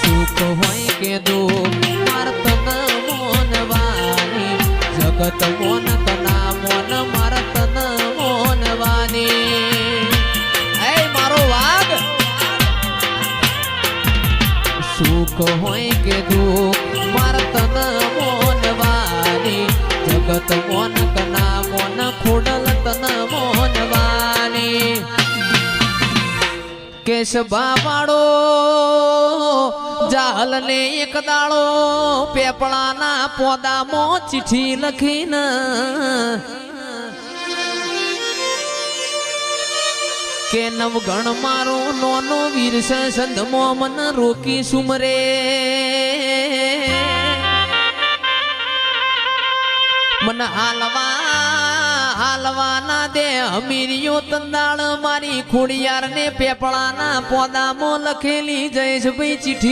સુખ હોય કે દુઃખ માર ન મોનવાની. જગત મોન કના મોન માર ન મોનવાની. એ મારો વાઘ! સુખ હોય કે દુઃખ માર ન મોનવાની. જગત મોન કના મોન ખોડલ તન મોનવાની. કેશ વાળો જાહલ ને એક દાળો પેપળાના પોદામાં ચિઠ્ઠી લખીને કે નવગણ મારો નોનો વીર સંધમો મન રોકી સુમરે. મન હાલવા હાલવા ના દે અમીરિયો તંદાળ મારી ખોડિયાર ને પેપળાના પોદામાં લખેલી જયેશભાઈ ચિઠ્ઠી.